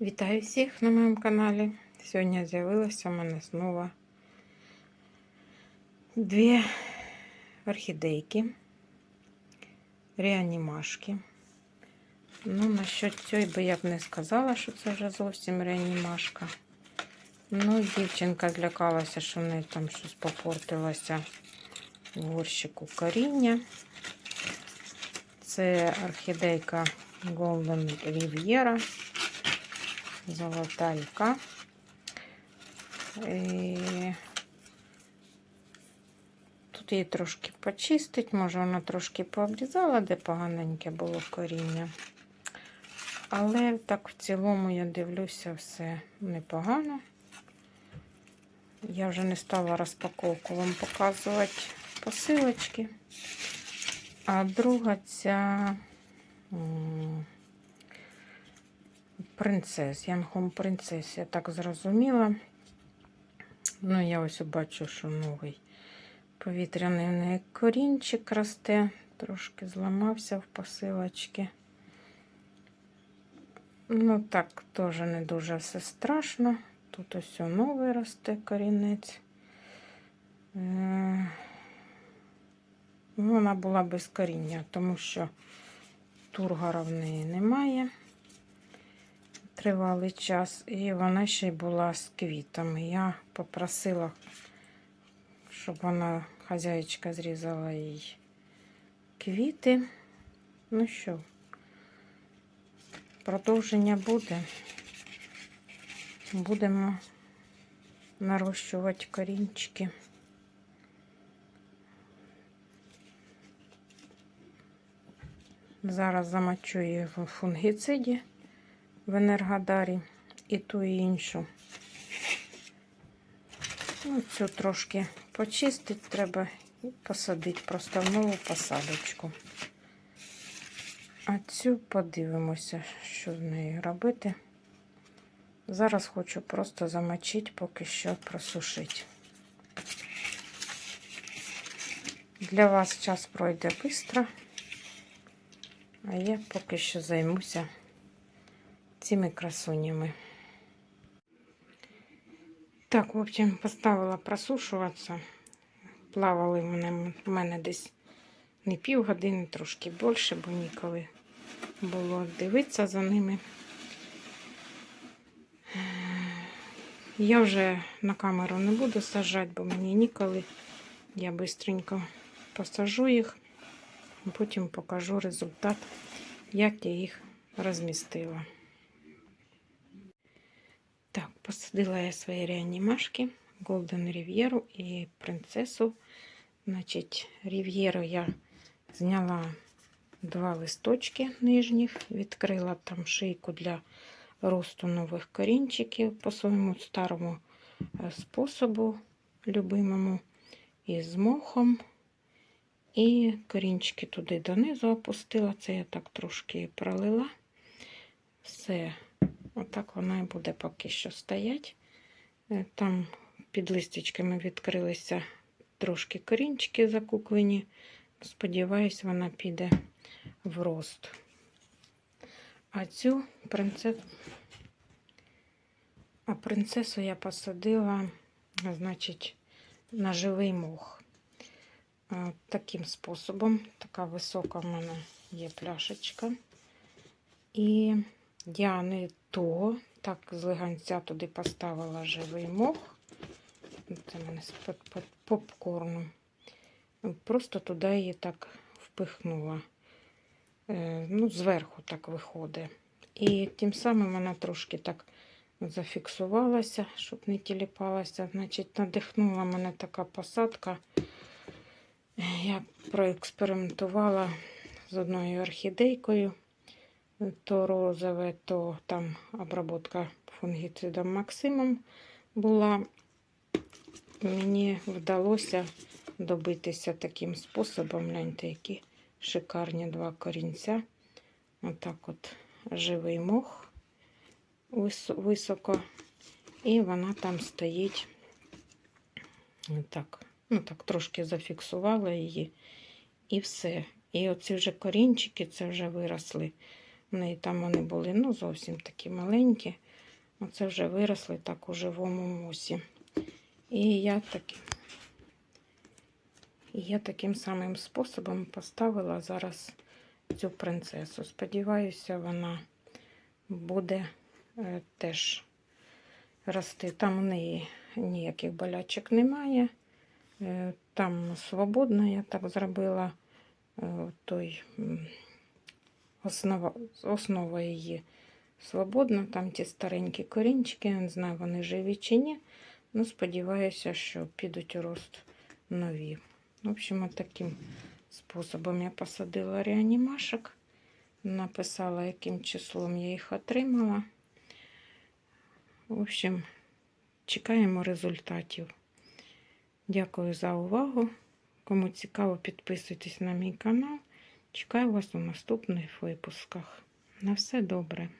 Вітаю всіх на моєму каналі. Сьогодні з'явилося у мене знову дві орхідейки, реанімашки. Ну, насчет цієї би я б не сказала, що це вже зовсім реанімашка. Ну, дівчинка злякалася, що в неї там щось попортилося в горщику коріння. Це орхідейка Golden Riviera. Золота ріка. І Тут її трошки почистить, може вона трошки пообрізала, де поганеньке було коріння. Але так в цілому я дивлюся, все непогано. Я вже не стала розпаковку вам показувати посилочки. А друга ця принцес, Янхом принцес, я так зрозуміла. Ну, я ось бачу, що новий повітряний корінчик росте, трошки зламався в посилочці. Ну, так, теж не дуже все страшно. Тут ось новий росте корінець. Е, Вона була без коріння, тому що тургора в неї немає тривалий час, і вона ще й була з квітами. Я попросила, щоб вона, хазяїчка, зрізала їй квіти. Ну що, продовження буде. Будемо нарощувати корінчики. Зараз замочу її в фунгіциді в енергодарі і ту і іншу. Ну, Цю трошки почистити треба і посадити просто в нову посадочку. А цю подивимося, що з нею робити. Зараз хочу просто замочити, поки що просушити. Для вас час пройде швидко, а я поки що займуся цими красунями. Так, в общем, поставила просушуватися. Плавали в мене, в мене десь не пів години, трошки більше, бо ніколи було дивитися за ними. Я вже на камеру не буду сажати, бо мені ніколи. Я швидко посажу їх, потім покажу результат, як я їх розмістила. Посадила я свої реанімашки, Golden Riviera і принцесу. Значить, Рів'єру я зняла два листочки нижніх, відкрила там шийку для росту нових корінчиків по своєму старому е, способу, любимому, із мохом. І корінчики туди донизу опустила. Це я так трошки пролила. Все Отак вона і буде поки що стоять. Е, там під листочками відкрилися трошки корінчики закуклені. Сподіваюсь, вона піде в рост. А цю принцесу, а принцесу я посадила, значить, на живий мох. Е, таким способом, така висока в мене є пляшечка. І я не то, так з леганця туди поставила живий мох. Це мене з попкорну. Просто туди її так впихнула. Е, ну, зверху так виходить. І тим самим вона трошки так зафіксувалася, щоб не тіліпалася. Значить, надихнула мене така посадка. Я проекспериментувала з одною орхідейкою то розове, то там обработка фунгіцидом Максимом була. Мені вдалося добитися таким способом. Гляньте, які шикарні два корінця. Отак от живий мох високо. І вона там стоїть. Так, ну так, трошки зафіксувала її. І все. І оці вже корінчики, це вже виросли У неї там вони були ну, зовсім такі маленькі. Оце вже виросли так у живому мусі. І я таким, і я таким самим способом поставила зараз цю принцесу. Сподіваюся, вона буде е, теж рости. Там у неї ніяких болячок немає. Е, Там свободно я так зробила е, той основа, основа її свободна. Там ті старенькі корінчики, я не знаю, вони живі чи ні. Ну, сподіваюся, що підуть у рост нові. В общем, таким способом я посадила реанімашок. Написала, яким числом я їх отримала. В общем, чекаємо результатів. Дякую за увагу. Кому цікаво, підписуйтесь на мій канал. Чекаю вас у наступних випусках. На все добре.